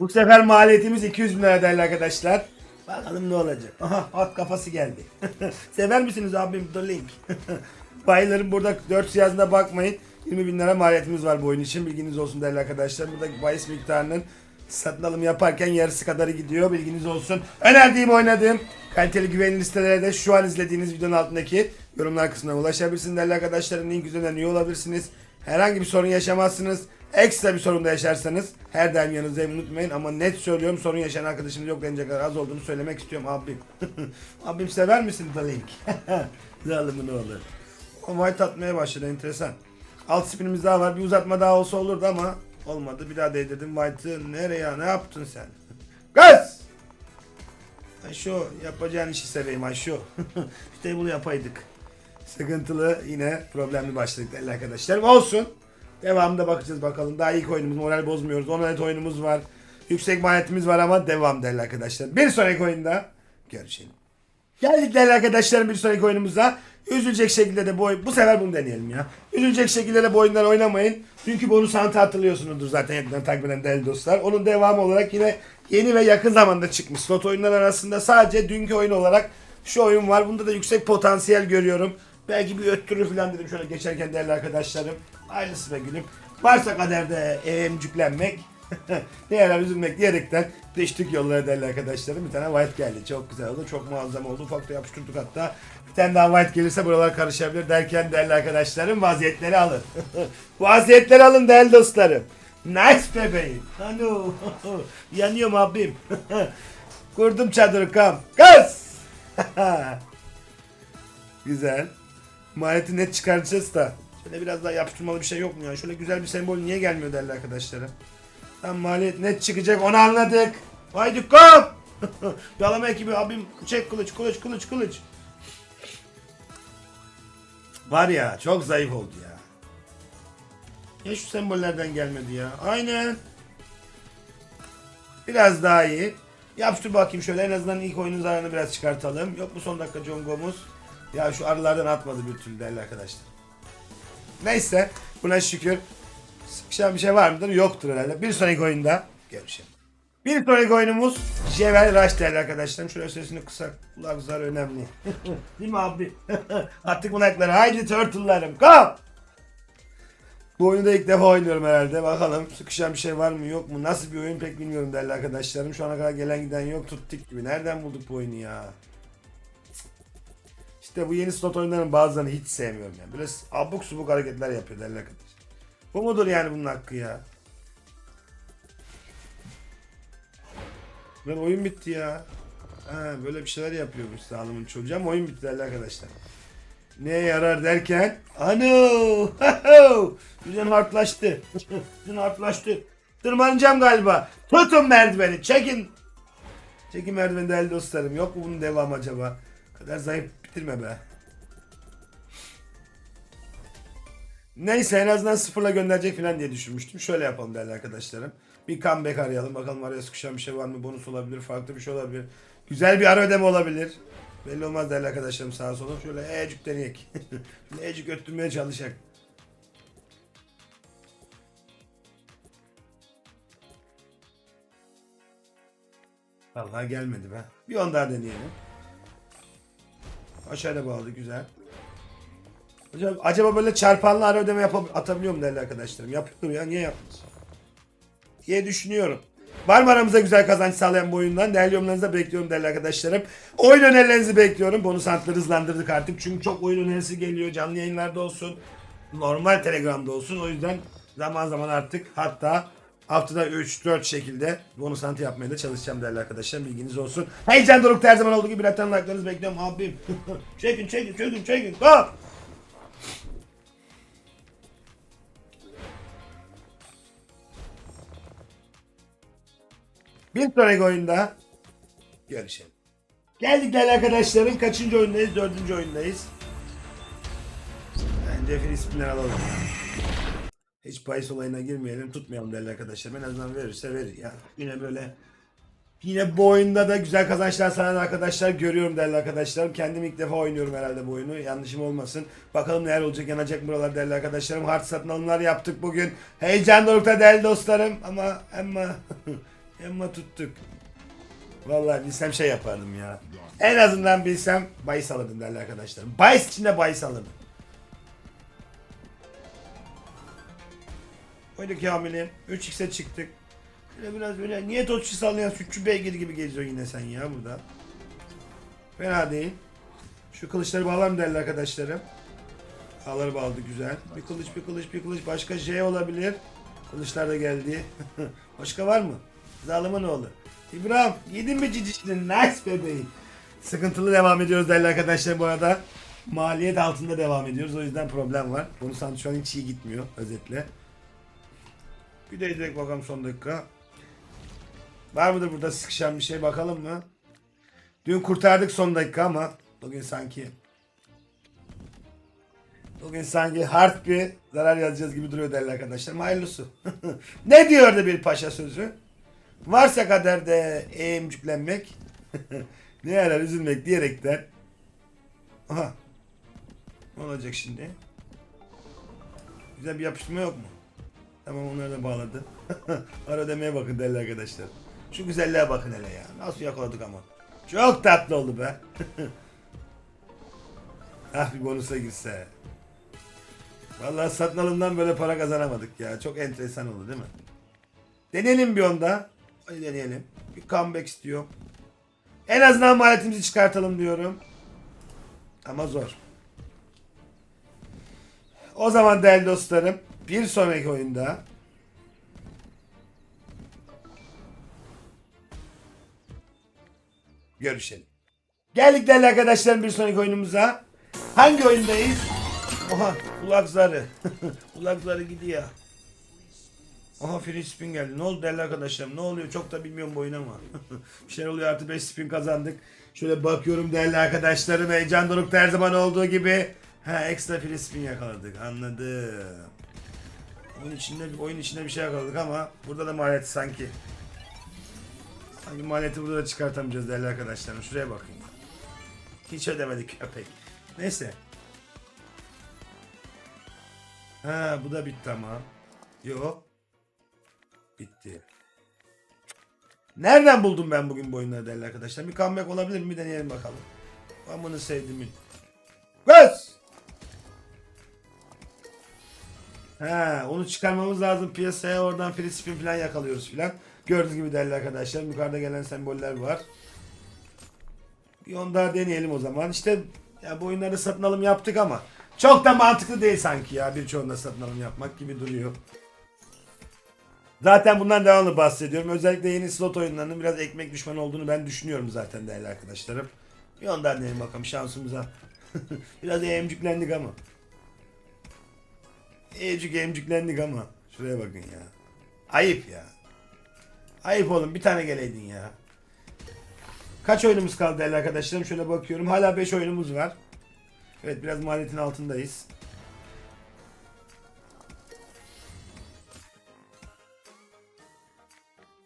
Bu sefer maliyetimiz 200 bin lira değerli arkadaşlar. Bakalım ne olacak. Aha at kafası geldi. Sever misiniz abim The Link? Bayıların burada 4 yazına bakmayın. 20 bin lira maliyetimiz var bu oyun için. Bilginiz olsun değerli arkadaşlar. Buradaki bahis miktarının satın alım yaparken yarısı kadarı gidiyor. Bilginiz olsun. Önerdiğim oynadığım kaliteli güvenilir sitelere de şu an izlediğiniz videonun altındaki yorumlar kısmına ulaşabilirsiniz değerli arkadaşlarım. Link üzerinden üye olabilirsiniz. Herhangi bir sorun yaşamazsınız. Ekstra bir sorun da yaşarsanız her daim yanınızdayım unutmayın ama net söylüyorum sorun yaşayan arkadaşımız yok denecek kadar az olduğunu söylemek istiyorum abim. abim sever misin The Link? Zalimin oğlu. O white atmaya başladı enteresan. Alt spinimiz daha var bir uzatma daha olsa olurdu ama olmadı. Bir daha değdirdim white'ı. Nereye ne yaptın sen? Gaz! Aşo yapacağın işi seveyim Aşo. işte bunu yapaydık. Sıkıntılı yine problemli başladık değerli arkadaşlarım. Olsun. Devamında bakacağız bakalım. Daha ilk oyunumuz moral bozmuyoruz. Onalet oyunumuz var. Yüksek maliyetimiz var ama devam değerli arkadaşlar. Bir sonraki oyunda görüşelim. Geldik değerli arkadaşlarım bir sonraki oyunumuza. Üzülecek şekilde de bu oyun, bu sefer bunu deneyelim ya. Üzülecek şekilde de bu oyunları oynamayın. Çünkü bonus hantı hatırlıyorsunuzdur zaten yakından takip eden değerli dostlar. Onun devamı olarak yine yeni ve yakın zamanda çıkmış slot oyunlar arasında sadece dünkü oyun olarak şu oyun var. Bunda da yüksek potansiyel görüyorum. Belki bir öttürür falan dedim şöyle geçerken değerli arkadaşlarım. Aynısı be gülüm. Varsa kaderde emcüklenmek. ne yarar üzülmek diyerekten düştük yollara değerli arkadaşlarım. Bir tane white geldi. Çok güzel oldu. Çok muazzam oldu. Ufak da yapıştırdık hatta. Bir tane daha white gelirse buralar karışabilir derken değerli arkadaşlarım vaziyetleri alın. vaziyetleri alın değerli dostlarım. Nice bebeğim. Alo. Yanıyorum abim. Kurdum çadırı kam. Kız. güzel. Maliyeti net çıkaracağız da. Şöyle biraz daha yapıştırmalı bir şey yok mu ya? Şöyle güzel bir sembol niye gelmiyor değerli arkadaşlarım? Tam maliyet net çıkacak onu anladık. Haydi kom. Yalama ekibi abim çek kılıç kılıç kılıç kılıç. Var ya çok zayıf oldu ya. Ya şu sembollerden gelmedi ya. Aynen. Biraz daha iyi. Yapıştır bakayım şöyle en azından ilk oyunun zararını biraz çıkartalım. Yok bu son dakika Jongomuz. Ya şu arılardan atmadı bir türlü değerli arkadaşlar. Neyse buna şükür. Sıkışan bir şey var mıdır? Yoktur herhalde. Bir sonraki oyunda görüşelim. Bir sonraki oyunumuz Jevel Rush değerli arkadaşlarım. Şöyle sesini kısak. Kulak zarı önemli. Değil mi abi? Attık bunakları. Haydi turtle'larım. Come! Bu oyunu da ilk defa oynuyorum herhalde. Bakalım sıkışan bir şey var mı yok mu? Nasıl bir oyun pek bilmiyorum değerli arkadaşlarım. Şu ana kadar gelen giden yok. Tuttuk gibi. Nereden bulduk bu oyunu ya? İşte bu yeni slot oyunların bazılarını hiç sevmiyorum yani. Böyle abuk subuk hareketler yapıyor değerli arkadaşlar. Bu mudur yani bunun hakkı ya? Lan oyun bitti ya. Ha, böyle bir şeyler yapıyormuş sağlımın çocuğu ama oyun bitti değerli arkadaşlar. Neye yarar derken? Ano! Düzen harplaştı. Düzen harplaştı. Tırmanacağım galiba. Tutun merdiveni. Çekin. Çekin merdiveni değerli dostlarım. Yok mu bunun devamı acaba? kadar zayıf bitirme be. Neyse en azından sıfırla gönderecek falan diye düşünmüştüm. Şöyle yapalım değerli arkadaşlarım. Bir comeback arayalım. Bakalım araya sıkışan bir şey var mı? Bonus olabilir. Farklı bir şey olabilir. Güzel bir ara ödeme olabilir. Belli olmaz değerli arkadaşlarım sağa sola. Şöyle ecik deneyek. Şöyle ecik öttürmeye çalışak. Vallahi gelmedi be. Bir on daha deneyelim. Aşağıda bağladı güzel. Hocam acaba böyle çarpanlı ara ödeme yapab atabiliyor mu değerli arkadaşlarım? Yapıyorum ya niye yapmaz? diye düşünüyorum. Var mı aramızda güzel kazanç sağlayan bu oyundan? Değerli yorumlarınızı bekliyorum değerli arkadaşlarım. Oyun önerilerinizi bekliyorum. Bonus hantları hızlandırdık artık. Çünkü çok oyun önerisi geliyor. Canlı yayınlarda olsun. Normal Telegram'da olsun. O yüzden zaman zaman artık hatta haftada 3-4 şekilde bonus hantı yapmaya da çalışacağım değerli arkadaşlar. Bilginiz olsun. Heyecan dorukta her zaman olduğu gibi birazdan like'larınızı bekliyorum abim. çekin çekin çekin çekin. Go! Bir sonraki oyunda görüşelim. Geldik değerli arkadaşlarım. Kaçıncı oyundayız? Dördüncü oyundayız. Bence Filistinler alalım. Hiç bahis olayına girmeyelim. Tutmayalım değerli arkadaşlar. En azından verirse verir ya. Yine böyle Yine bu oyunda da güzel kazançlar sağlayan arkadaşlar görüyorum değerli arkadaşlarım. Kendim ilk defa oynuyorum herhalde bu oyunu. Yanlışım olmasın. Bakalım neler olacak yanacak buralar değerli arkadaşlarım. Hard satın alımlar yaptık bugün. Heyecan dorukta değerli dostlarım. Ama ama Ama tuttuk. Vallahi bilsem şey yapardım ya. En azından bilsem bahis alırdım değerli arkadaşlarım. Bahis içinde bahis alırdım. Oydu Kamil'im. 3x'e çıktık. Şöyle biraz böyle niye totçu sallayan sütçü beygir gibi geziyorsun yine sen ya burada. Fena değil. Şu kılıçları bağlar mı değerli arkadaşlarım? Ağları bağladı güzel. Bir kılıç bir kılıç bir kılıç başka şey olabilir. Kılıçlar da geldi. başka var mı? Zalımın oğlu. İbrahim yedin mi cicişini? Nice bebeğim. Sıkıntılı devam ediyoruz değerli arkadaşlar bu arada. Maliyet altında devam ediyoruz. O yüzden problem var. Bunu şu an hiç iyi gitmiyor özetle. Bir de direkt bakalım son dakika. Var mıdır burada sıkışan bir şey bakalım mı? Dün kurtardık son dakika ama bugün sanki Bugün sanki hard bir zarar yazacağız gibi duruyor değerli arkadaşlar. Hayırlısı. ne diyordu bir paşa sözü? Varsa kaderde eğimcüklenmek, ne yarar üzülmek diyerekten. Aha. Ne olacak şimdi? Güzel bir yapıştırma yok mu? Tamam onları da bağladı. Ara ödemeye bakın değerli arkadaşlar. Şu güzelliğe bakın hele ya. Nasıl yakaladık ama. Çok tatlı oldu be. ah bir bonusa girse. Vallahi satın alımdan böyle para kazanamadık ya. Çok enteresan oldu değil mi? Deneyelim bir onda. Hadi deneyelim. Bir comeback istiyor. En azından maliyetimizi çıkartalım diyorum. Ama zor. O zaman değerli dostlarım bir sonraki oyunda görüşelim. Geldik değerli arkadaşlarım bir sonraki oyunumuza. Hangi oyundayız? Oha kulak zarı. kulak zarı gidiyor. Aha free spin geldi. Ne oldu değerli arkadaşlarım? Ne oluyor? Çok da bilmiyorum bu oyun ama. bir şeyler oluyor artı 5 spin kazandık. Şöyle bakıyorum değerli arkadaşlarım. Heyecan dorukta her zaman olduğu gibi. Ha ekstra free spin yakaladık. Anladım. Oyun içinde, oyun içinde bir şey yakaladık ama burada da maliyeti sanki. Sanki maliyeti burada da çıkartamayacağız değerli arkadaşlarım. Şuraya bakın. Hiç ödemedik köpek. Neyse. Ha bu da bitti ama. Yok. Bitti. Nereden buldum ben bugün bu oyunları değerli arkadaşlar? Bir comeback olabilir mi? Bir deneyelim bakalım. Ben bunu sevdim. Göz! Ha, onu çıkarmamız lazım piyasaya. Oradan free falan yakalıyoruz filan. Gördüğünüz gibi değerli arkadaşlar. Yukarıda gelen semboller var. Bir onu daha deneyelim o zaman. İşte ya bu oyunları satın alım yaptık ama çok da mantıklı değil sanki ya birçoğunda satın alım yapmak gibi duruyor. Zaten bundan devamlı bahsediyorum. Özellikle yeni slot oyunlarının biraz ekmek düşmanı olduğunu ben düşünüyorum zaten değerli arkadaşlarım. Bir ondan deneyelim bakalım şansımıza. biraz emcüklendik ama. Ecük emcüklendik ama. Şuraya bakın ya. Ayıp ya. Ayıp oğlum bir tane geleydin ya. Kaç oyunumuz kaldı değerli arkadaşlarım? Şöyle bakıyorum. Hala 5 oyunumuz var. Evet biraz maliyetin altındayız.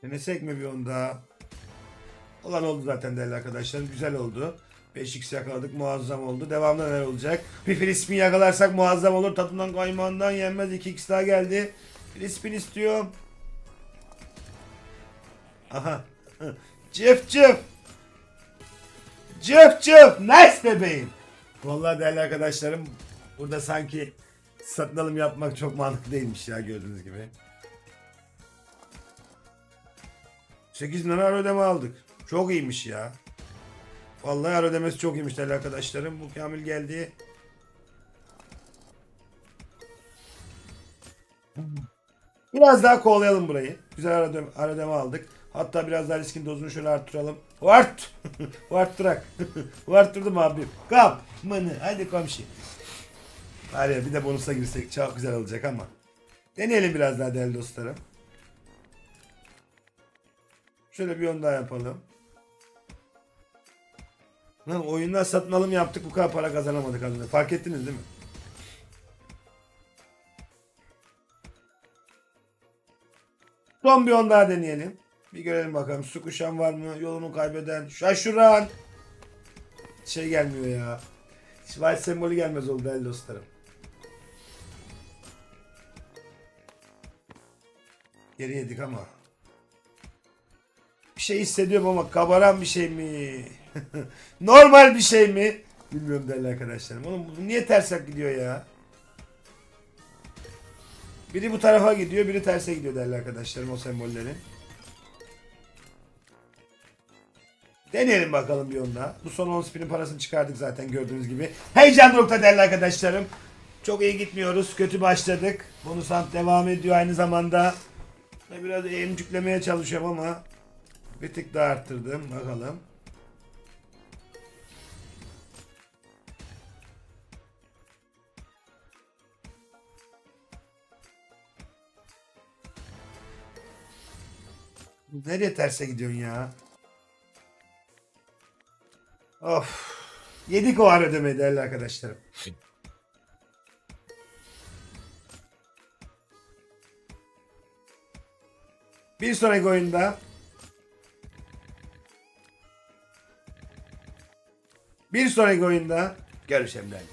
Denesek mi bir onda? Olan oldu zaten değerli arkadaşlarım. Güzel oldu. 5x yakaladık muazzam oldu. Devamlı neler olacak? Bir frispin yakalarsak muazzam olur. Tadından kaymağından yenmez. 2x daha geldi. Frispin istiyorum. Aha. Cıf cıf. Cıf cıf. Nice bebeğim. Vallahi değerli arkadaşlarım burada sanki satın alım yapmak çok mantıklı değilmiş ya gördüğünüz gibi. 8 lira ödeme aldık. Çok iyiymiş ya. Vallahi ara ödemesi çok iyiymiş değerli arkadaşlarım. Bu Kamil geldi. Biraz daha kovalayalım burayı. Güzel ara ödeme, ara ödeme aldık. Hatta biraz daha riskin dozunu şöyle arttıralım. Vart! Varttırak. Varttırdım abi. Kap! Mını. Hadi komşu. Ya bir de bonusa girsek çok güzel olacak ama. Deneyelim biraz daha değerli dostlarım. Şöyle bir yon daha yapalım. Lan oyundan satın alım yaptık bu kadar para kazanamadık az önce. Fark ettiniz değil mi? Son bir on daha deneyelim. Bir görelim bakalım. Su kuşan var mı? Yolunu kaybeden. Şaşıran. Şey gelmiyor ya. Şivayet sembolü gelmez oldu değerli dostlarım. Geri yedik ama. şey hissediyorum ama kabaran bir şey mi? Normal bir şey mi? Bilmiyorum değerli arkadaşlarım. Oğlum bu niye ters gidiyor ya? Biri bu tarafa gidiyor, biri terse gidiyor değerli arkadaşlarım o sembollerin. Deneyelim bakalım bir onda. Bu son 10 spinin parasını çıkardık zaten gördüğünüz gibi. Heyecan dorukta değerli arkadaşlarım. Çok iyi gitmiyoruz. Kötü başladık. Bonus hunt devam ediyor aynı zamanda. Biraz emcüklemeye çalışıyorum ama bir tık daha arttırdım. Bakalım. Nereye terse gidiyorsun ya? Of. Yedik o ara ödemeyi değerli arkadaşlarım. Bir sonraki oyunda Bir sonraki oyunda görüşelim değerli.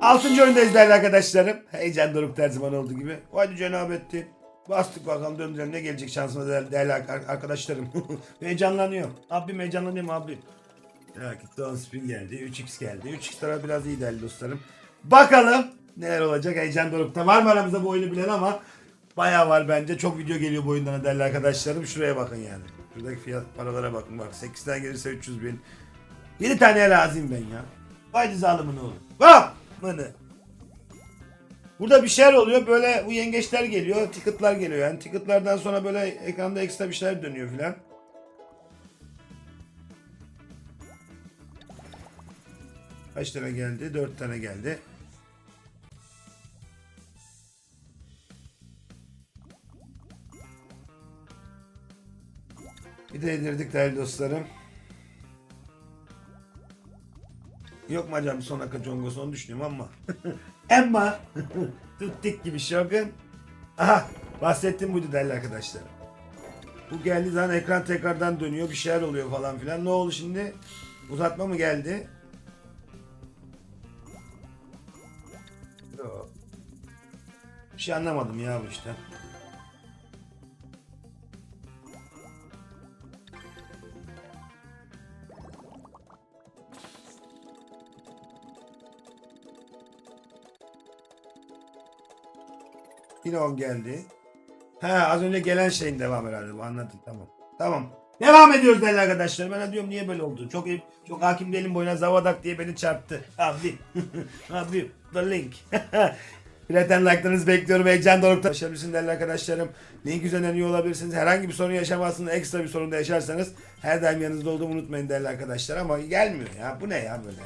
Altıncı oyundayız değerli arkadaşlarım. Heyecan doruk her zaman olduğu gibi. Hadi cenabettin. Bastık bakalım döndürelim ne gelecek şansıma değerli, değerli ar- arkadaşlarım. heyecanlanıyor. Abim heyecanlanıyor mu abim? Gitti 10 spin geldi. 3x geldi. 3x tarafı biraz iyi değerli dostlarım. Bakalım neler olacak heyecan dorukta. Var mı aramızda bu oyunu bilen ama bayağı var bence. Çok video geliyor bu oyundan değerli arkadaşlarım. Şuraya bakın yani. Şuradaki fiyat paralara bakın bak. 8'den gelirse 300 bin. 7 taneye razıyım ben ya. Haydi zalimin oğlu. Bak! Mını. Burada bir şeyler oluyor. Böyle bu yengeçler geliyor. Ticket'lar geliyor yani. Ticket'lardan sonra böyle ekranda ekstra bir şeyler dönüyor filan. Kaç tane geldi? 4 tane geldi. Bir de yedirdik değerli dostlarım. Yok mu acaba bir son dakika congosu onu düşünüyorum ama. ama tuttuk gibi şokun. Aha bahsettiğim buydu değerli arkadaşlar. Bu geldiği zaman ekran tekrardan dönüyor bir şeyler oluyor falan filan. Ne oldu şimdi? Uzatma mı geldi? Bir şey anlamadım ya bu işte. Yine 10 geldi. He az önce gelen şeyin devam herhalde anladım tamam. Tamam. Devam ediyoruz değerli arkadaşlar. Ben de diyorum niye böyle oldu? Çok çok hakim değilim boyuna Zavadak diye beni çarptı. Abi. Abi. The link. Bileten like'larınızı bekliyorum. Heyecan dorukta. Başarabilirsiniz değerli arkadaşlarım. Link üzerinden üye olabilirsiniz. Herhangi bir sorun yaşamazsınız. Ekstra bir sorun da yaşarsanız her daim yanınızda olduğumu unutmayın değerli arkadaşlar. Ama gelmiyor ya. Bu ne ya böyle?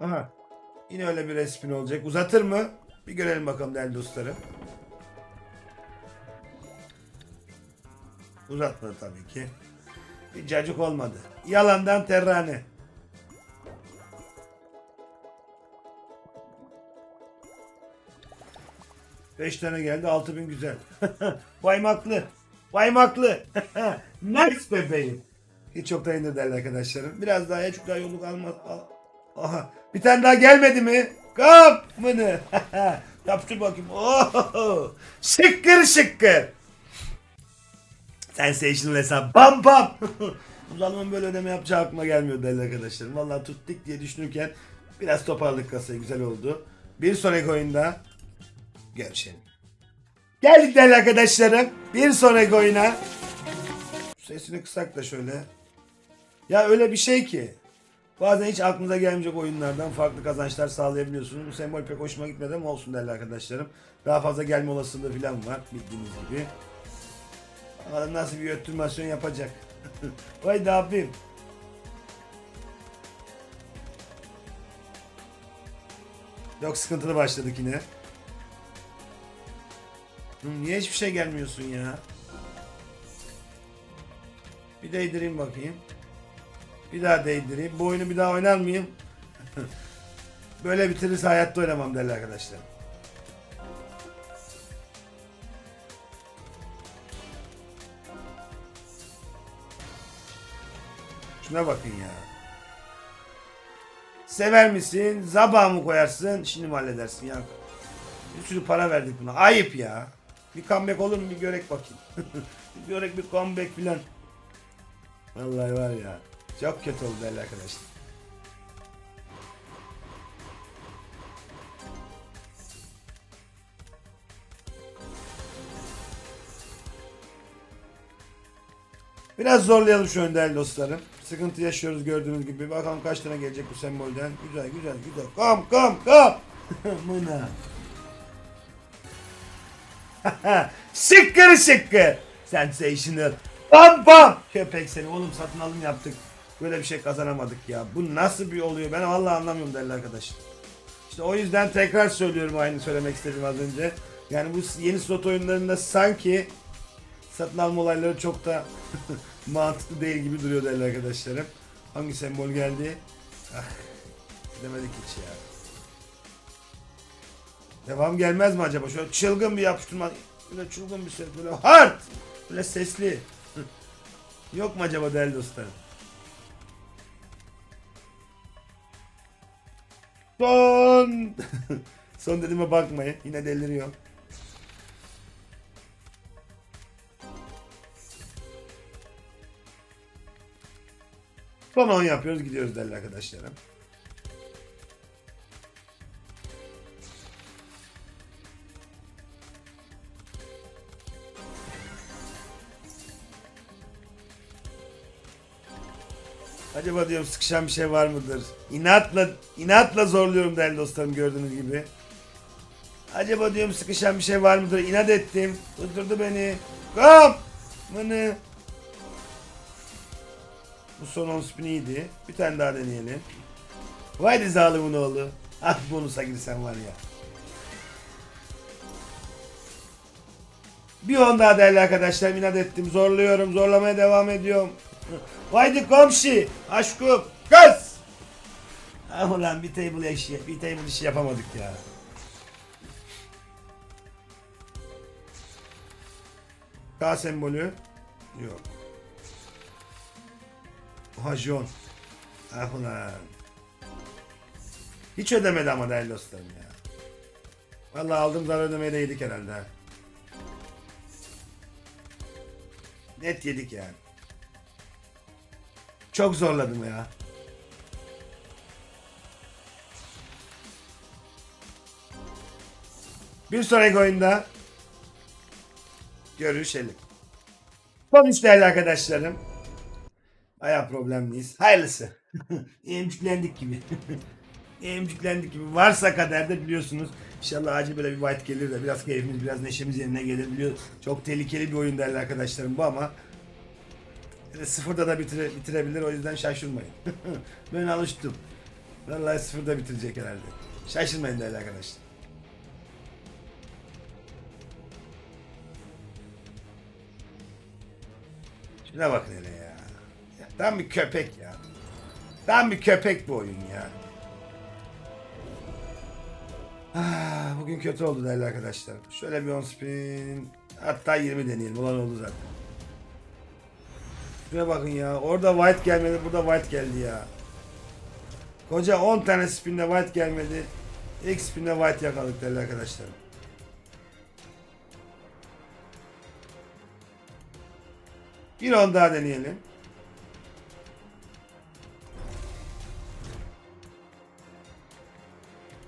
Aha. Yine öyle bir resmin olacak. Uzatır mı? Bir görelim bakalım değerli dostlarım. Uzatmadı tabii ki. Bir cacık olmadı. Yalandan terrane. Beş tane geldi. Altı bin güzel. Baymaklı. Baymaklı. nice bebeğim. Hiç çoktan indir değerli arkadaşlarım. Biraz daha çok daha yolluk almaz. Al- Aha. Bir tane daha gelmedi mi? Kap mını. Yaptır bakayım. Oh. Şıkkır şıkkır. Sensational hesap. Bam bam. Zalimin böyle ödeme yapacağı aklıma gelmiyor değerli arkadaşlarım. Vallahi tuttuk diye düşünürken biraz toparladık kasayı. Güzel oldu. Bir sonraki oyunda görüşelim. Geldik değerli arkadaşlarım. Bir sonraki oyuna. Sesini kısak da şöyle. Ya öyle bir şey ki. Bazen hiç aklınıza gelmeyecek oyunlardan farklı kazançlar sağlayabiliyorsunuz. Bu sembol pek hoşuma gitmedi ama olsun değerli arkadaşlarım. Daha fazla gelme olasılığı falan var bildiğiniz gibi. Bakalım nasıl bir öttürmasyon yapacak. Vay da abim. Yok sıkıntılı başladık yine. Niye hiçbir şey gelmiyorsun ya? Bir değdireyim bakayım. Bir daha değdireyim. Bu oyunu bir daha oynar mıyım? Böyle bitirirse hayatta oynamam değerli arkadaşlar. Şuna bakın ya. Sever misin? Zaba mı koyarsın? Şimdi mi halledersin ya? Bir sürü para verdik buna. Ayıp ya. Bir comeback olur mu bir görek bakayım. bir görek bir comeback filan. Vallahi var ya. Çok kötü oldu değerli arkadaşlar. Biraz zorlayalım şu ön değerli dostlarım. Sıkıntı yaşıyoruz gördüğünüz gibi. Bakalım kaç tane gelecek bu sembolden. Güzel güzel güzel. Kom kom kom. Mına. Şıkkırı şıkkı. Sensational. Bam bam. Köpek seni oğlum satın alım yaptık. Böyle bir şey kazanamadık ya. Bu nasıl bir oluyor? Ben vallahi anlamıyorum değerli arkadaşlar. İşte o yüzden tekrar söylüyorum aynı söylemek istedim az önce. Yani bu yeni slot oyunlarında sanki satın alma olayları çok da mantıklı değil gibi duruyor değerli arkadaşlarım. Hangi sembol geldi? Ah, demedik hiç ya. Devam gelmez mi acaba? Şöyle çılgın bir yapıştırma. Böyle çılgın bir ses. Böyle hard. Böyle sesli. Yok mu acaba değerli dostlarım? Son. Son dediğime bakmayın. Yine deliriyor. Son 10 yapıyoruz gidiyoruz değerli arkadaşlarım. Acaba diyorum sıkışan bir şey var mıdır? İnatla inatla zorluyorum değerli dostlarım gördüğünüz gibi. Acaba diyorum sıkışan bir şey var mıdır? İnat ettim. Tutturdu beni. Kom! Mını. Bu son 10 spin iyiydi. Bir tane daha deneyelim. Vay zalimin oğlu. Ah bonusa girsen var ya. Bir on daha değerli arkadaşlar inat ettim. Zorluyorum. Zorlamaya devam ediyorum. Haydi komşu. Aşkım. Kız. Ah ulan bir table işi, bir table işi yapamadık ya. K sembolü. Yok. Oha John. Ah ulan. Hiç ödemedi ama değerli dostlarım ya. Vallahi aldığım zarar ödemeyi de herhalde. ha. Net yedik yani. Çok zorladım ya. Bir sonraki oyunda görüşelim. Konuş değerli arkadaşlarım. Baya problemliyiz. Hayırlısı. Emciklendik gibi. Emciklendik gibi. Varsa kaderde biliyorsunuz. İnşallah acil böyle bir white gelir de biraz keyfimiz, biraz neşemiz yerine gelir. Biliyor. Çok tehlikeli bir oyun değerli arkadaşlarım bu ama sıfırda da bitire, bitirebilir o yüzden şaşırmayın. ben alıştım. Vallahi sıfırda bitirecek herhalde. Şaşırmayın değerli arkadaşlar. Şuna bakın hele ya. ya. Tam bir köpek ya. Tam bir köpek bu oyun ya. Ah, bugün kötü oldu değerli arkadaşlar. Şöyle bir 10 spin. Hatta 20 deneyelim. Olan oldu zaten. Şuraya bakın ya. Orada white gelmedi. Burada white geldi ya. Koca 10 tane spinle white gelmedi. İlk spinle white yakaladık değerli arkadaşlarım. Bir on daha deneyelim.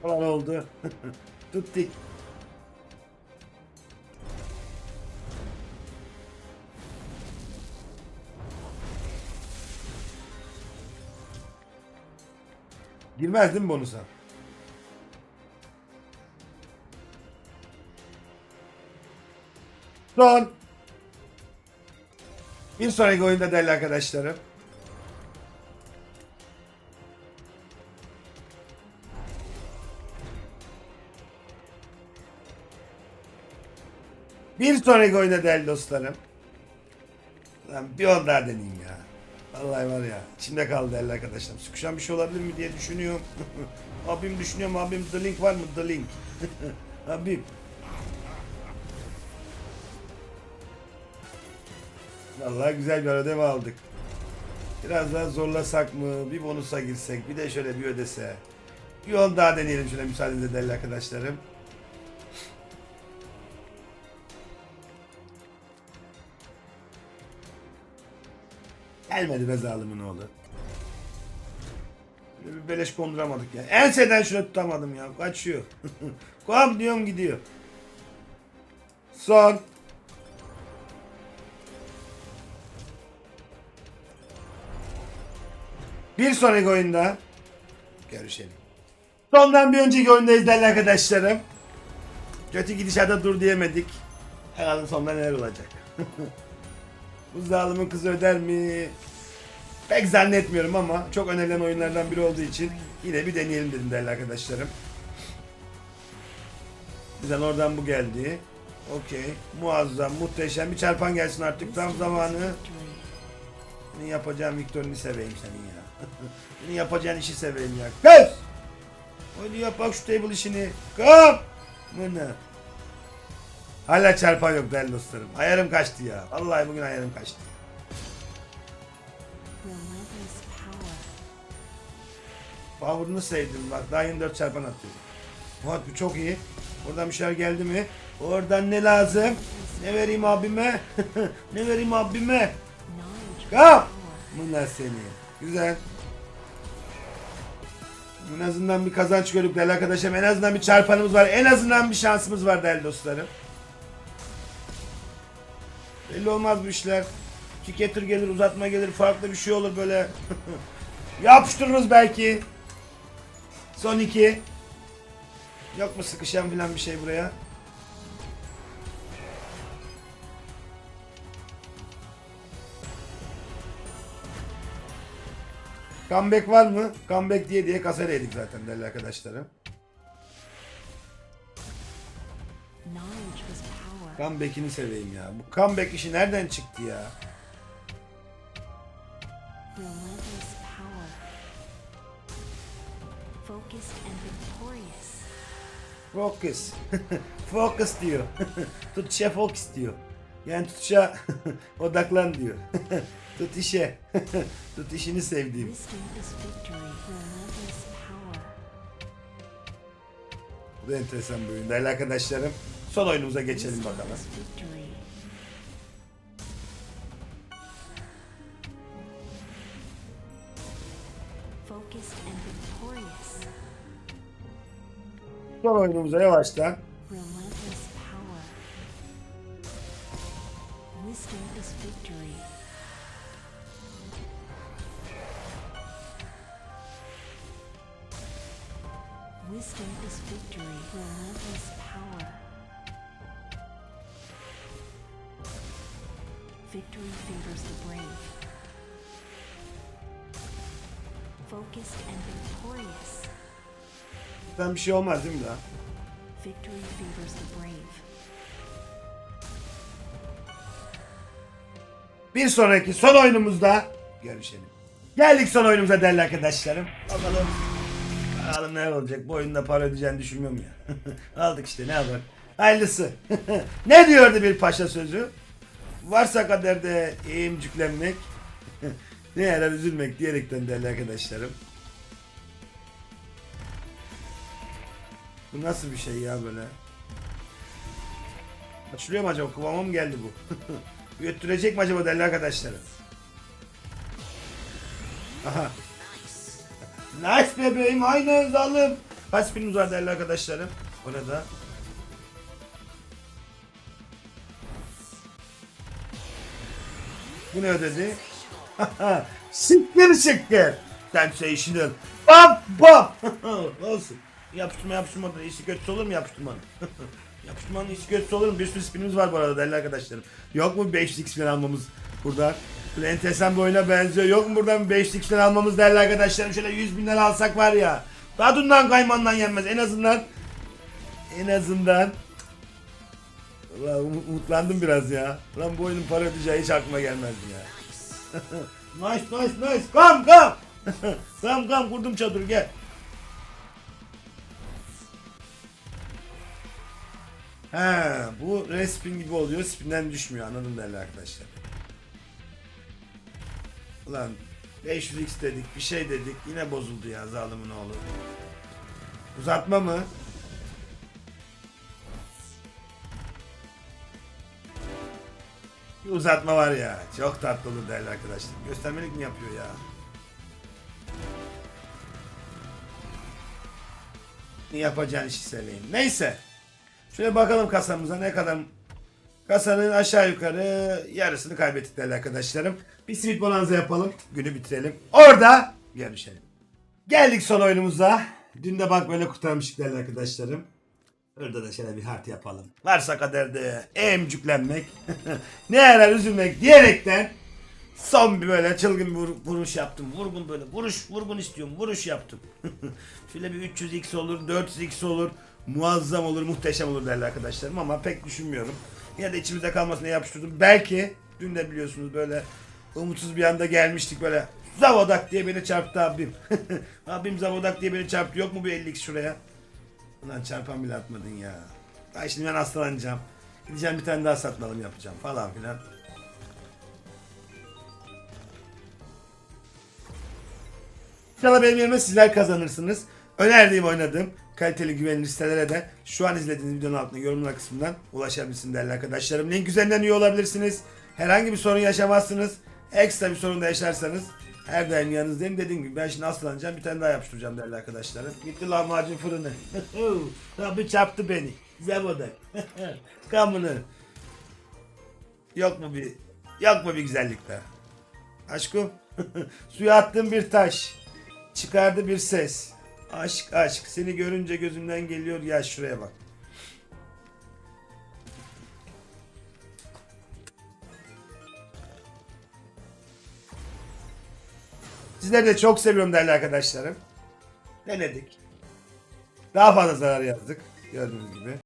Olan oldu. Tuttuk. Girmez değil mi bonusa? Son. Bir sonraki oyunda değerli arkadaşlarım. Bir sonraki oyunda değerli dostlarım. Bir on daha deneyeyim. Vallahi var ya içimde kaldı değerli arkadaşlarım. Sıkışan bir şey olabilir mi diye düşünüyorum. abim düşünüyorum abim the link var mı the link. abim. Vallahi güzel bir ödeme aldık. Biraz daha zorlasak mı? Bir bonusa girsek, bir de şöyle bir ödese. Bir on daha deneyelim şöyle müsaadenizle değerli arkadaşlarım. Gelmedi be zalimin oğlu. Böyle bir beleş konduramadık ya. Enseden şunu tutamadım ya. Kaçıyor. Kom diyorum gidiyor. Son. Bir sonraki oyunda görüşelim. Sondan bir önceki oyundayız değerli arkadaşlarım. Kötü gidişata dur diyemedik. Bakalım sonunda neler olacak. Bu zalimin kızı öder mi? Pek zannetmiyorum ama çok önerilen oyunlardan biri olduğu için yine bir deneyelim dedim değerli arkadaşlarım. Bizden oradan bu geldi. Okey. Muazzam, muhteşem. Bir çarpan gelsin artık tam zamanı. Senin yapacağın Victor'unu seveyim senin ya. Senin yapacağın işi seveyim ya. Kız! Hadi yap bak şu table işini. Bu ne? Hala çarpan yok değerli dostlarım. Ayarım kaçtı ya. Vallahi bugün ayarım kaçtı. Power'ını sevdim bak. Daha 24 çarpan atıyor. Fuat bu çok iyi. Oradan bir şeyler geldi mi? Oradan ne lazım? Ne vereyim abime? ne vereyim abime? Kom! Bunlar seni. Güzel. En azından bir kazanç gördük değerli arkadaşım. En azından bir çarpanımız var. En azından bir şansımız var değerli dostlarım. Belli olmaz bu işler. Tüketir gelir, uzatma gelir, farklı bir şey olur böyle. Yapıştırırız belki. Son iki. Yok mu sıkışan filan bir şey buraya? Comeback var mı? Comeback diye diye yedik zaten değerli arkadaşlarım. Knowledge power. Comeback'ini seveyim ya. Bu comeback işi nereden çıktı ya? Focus. focus diyor. Tutuşa focus diyor. Yani tutuşa odaklan diyor. Tut işe. Tut işini sevdiğim. Bu da enteresan bir oyun. Değerli arkadaşlarım. Son oyunumuza geçelim bakalım. Son oyunumuza yavaştan. Wisdom is victory. Relentless Victory favors the brave. Focused and victorious. Sen bir şey olmaz değil mi daha? Victory favors the brave. Bir sonraki son oyunumuzda görüşelim. Geldik son oyunumuza değerli arkadaşlarım. Bakalım. Bakalım ne olacak. Bu oyunda para ödeyeceğini düşünmüyorum ya. Aldık işte ne yapalım. Hayırlısı. ne diyordu bir paşa sözü? Varsa kaderde eğimcüklenmek. ne yarar üzülmek diyerekten değerli arkadaşlarım. Bu nasıl bir şey ya böyle? Açılıyor mu acaba? Kıvama mı geldi bu? Götürecek mi acaba değerli arkadaşlarım? Aha. Nice bebeğim aynen zalim. Kaç spinimiz var değerli arkadaşlarım? Orada. Bu ne ödedi? Siktir siktir. Sensational. Bam bam. Olsun. Yapıştırma yapıştırma da iyisi kötüsü olur mu yapıştırmanın? yapıştırmanın iyisi kötüsü olur mu? Bir sürü spinimiz var bu arada değerli arkadaşlarım. Yok mu 500 spin almamız burada? Böyle enteresan benziyor. Yok mu buradan 500 spin almamız değerli arkadaşlarım? Şöyle 100 bin lira alsak var ya. Tadından kaymandan yenmez. En azından en azından Ulan um- umutlandım biraz ya. Lan bu oyunun para ödeyeceği hiç aklıma gelmezdi ya. nice nice nice. Come come. come come kurdum çadırı gel. He, bu respin gibi oluyor. Spinden düşmüyor. Anladım değerli arkadaşlar. Ulan 500x dedik, bir şey dedik. Yine bozuldu ya zalimin oğlu. Uzatma mı? Bir uzatma var ya. Çok tatlı olur değerli arkadaşlar. Göstermelik mi yapıyor ya? Ne yapacağın işi seveyim. Neyse. Şöyle bakalım kasamıza ne kadar Kasanın aşağı yukarı yarısını kaybettik değerli arkadaşlarım. Bir Sweet Bonanza yapalım. Günü bitirelim. Orada görüşelim. Geldik son oyunumuza. Dün de bak böyle kurtarmıştık değerli arkadaşlarım. Orada da şöyle bir hart yapalım. Varsa kaderde emcüklenmek, ne yarar üzülmek diyerekten son bir böyle çılgın bir vur- vuruş yaptım. Vurgun böyle vuruş vurgun istiyorum vuruş yaptım. şöyle bir 300x olur 400x olur. Muazzam olur muhteşem olur değerli arkadaşlarım ama pek düşünmüyorum. Yine de içimizde kalmasına yapıştırdım. Belki dün de biliyorsunuz böyle umutsuz bir anda gelmiştik böyle Zavodak diye beni çarptı abim. abim Zavodak diye beni çarptı. Yok mu bir 50x şuraya? Ulan çarpan bile atmadın ya. Ay şimdi ben hastalanacağım. Gideceğim bir tane daha satın alım yapacağım falan filan. İnşallah benim yerime sizler kazanırsınız. Önerdiğim oynadığım kaliteli güvenilir sitelere de şu an izlediğiniz videonun altında yorumlar kısmından ulaşabilirsiniz değerli arkadaşlarım. Link üzerinden üye olabilirsiniz. Herhangi bir sorun yaşamazsınız. Ekstra bir sorun da yaşarsanız her daim yanınızdayım. Dediğim gibi ben şimdi hastalanacağım. Bir tane daha yapıştıracağım değerli arkadaşlarım. Gitti lahmacun fırını. Tabi çarptı beni. Zavoda. Kamını. Yok mu bir yok mu bir güzellik be? Aşkım. Suya attığım bir taş. Çıkardı bir ses. Aşk aşk. Seni görünce gözümden geliyor ya şuraya bak. Sizleri de çok seviyorum değerli arkadaşlarım. Denedik. Daha fazla zarar yazdık. Gördüğünüz gibi.